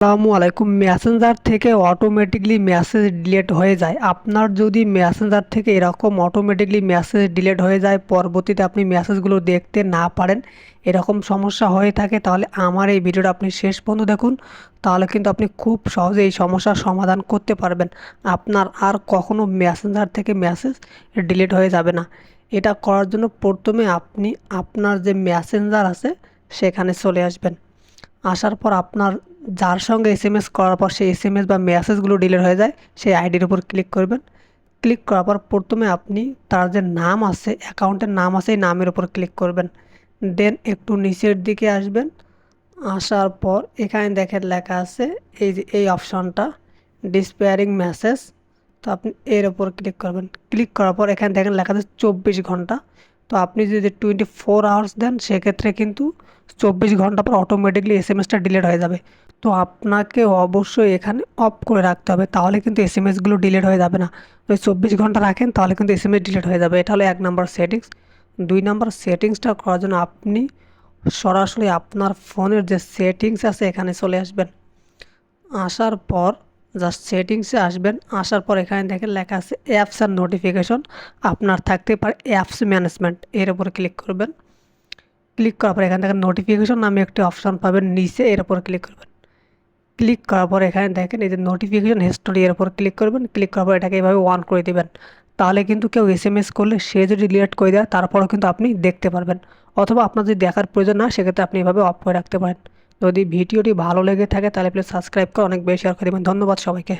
আসসালামু আলাইকুম। মেসেঞ্জার থেকে অটোমেটিকলি মেসেজ ডিলেট হয়ে যায়। আপনার যদি মেসেঞ্জার থেকে এরকম অটোমেটিকলি মেসেজ ডিলেট হয়ে যায়, পরবর্তীতে আপনি মেসেজগুলো দেখতে না পারেন, এরকম সমস্যা হয়ে থাকে, তাহলে আমার এই ভিডিওটা আপনি শেষ পর্যন্ত দেখুন। তাহলে কিন্তু আপনি খুব সহজে এই সমস্যার সমাধান করতে পারবেন। আপনার আর কখনো মেসেঞ্জার থেকে মেসেজ ডিলেট হয়ে যাবে না। এটা করার জন্য প্রথমে আপনি আপনার যে মেসেঞ্জার আছে, সেখানে চলে আসবেন। আসার পর আপনার যার সঙ্গে এস এম এস করার পর সেই এস এম এস বা মেসেজগুলো ডিলিট হয়ে যায়, সেই আইডির উপর ক্লিক করবেন। ক্লিক করার পর প্রথমে আপনি তার যে নাম আছে অ্যাকাউন্টের নাম আছে, এই নামের উপর ক্লিক করবেন। দেন একটু নিচের দিকে আসবেন। আসার পর এখানে দেখেন লেখা আছে, এই যে এই অপশনটা ডিসপেয়ারিং মেসেজ তো আপনি এর ওপর ক্লিক করবেন। ক্লিক করার পর এখানে দেখেন লেখা আছে চব্বিশ ঘণ্টা। তো আপনি যদি টোয়েন্টি ফোর আওয়ার্স দেন, সেক্ষেত্রে কিন্তু চব্বিশ ঘণ্টা পর অটোমেটিকলি এস এম এসটা ডিলেট হয়ে যাবে। তো আপনাকে অবশ্যই এখানে অফ করে রাখতে হবে, তাহলে কিন্তু এস এম এসগুলো ডিলেট হয়ে যাবে না। তো চব্বিশ ঘণ্টা রাখেন, তাহলে কিন্তু এস এম এস ডিলেট হয়ে যাবে। এটা হলো এক নম্বর সেটিংস দুই নাম্বার সেটিংসটা করার জন্য আপনি সরাসরি আপনার ফোনের যে সেটিংস আছে, এখানে চলে আসবেন। আসার পর জাস্ট সেটিংসে আসবেন, আসার পর এখানে দেখেন লেখা আছে অ্যাপস আর নোটিফিকেশন আপনার থাকতে পারে অ্যাপস ম্যানেজমেন্ট এর উপরে ক্লিক করবেন। ক্লিক করার পর এখানে দেখেন নোটিফিকেশন নামে একটি অপশান পাবেন, নিচে এর উপর ক্লিক করবেন। ক্লিক করার পর এখানে দেখেন এই যে নোটিফিকেশন হিস্টোরি এর উপর ক্লিক করবেন ক্লিক করার পর এটাকে এভাবে অন করে দেবেন। তাহলে কিন্তু কেউ এস এম এস করলে সে যদি ডিলিট করে দেয়, তারপরেও কিন্তু আপনি দেখতে পারবেন। অথবা আপনার যদি দেখার প্রয়োজন না, সেক্ষেত্রে আপনি এভাবে অফ করে রাখতে পারেন। যদি ভিডিওটি ভালো লেগে থাকে তাহলে প্লিজ সাবস্ক্রাইব করে অনেক বেশি আর করে দেবেন। ধন্যবাদ সবাইকে।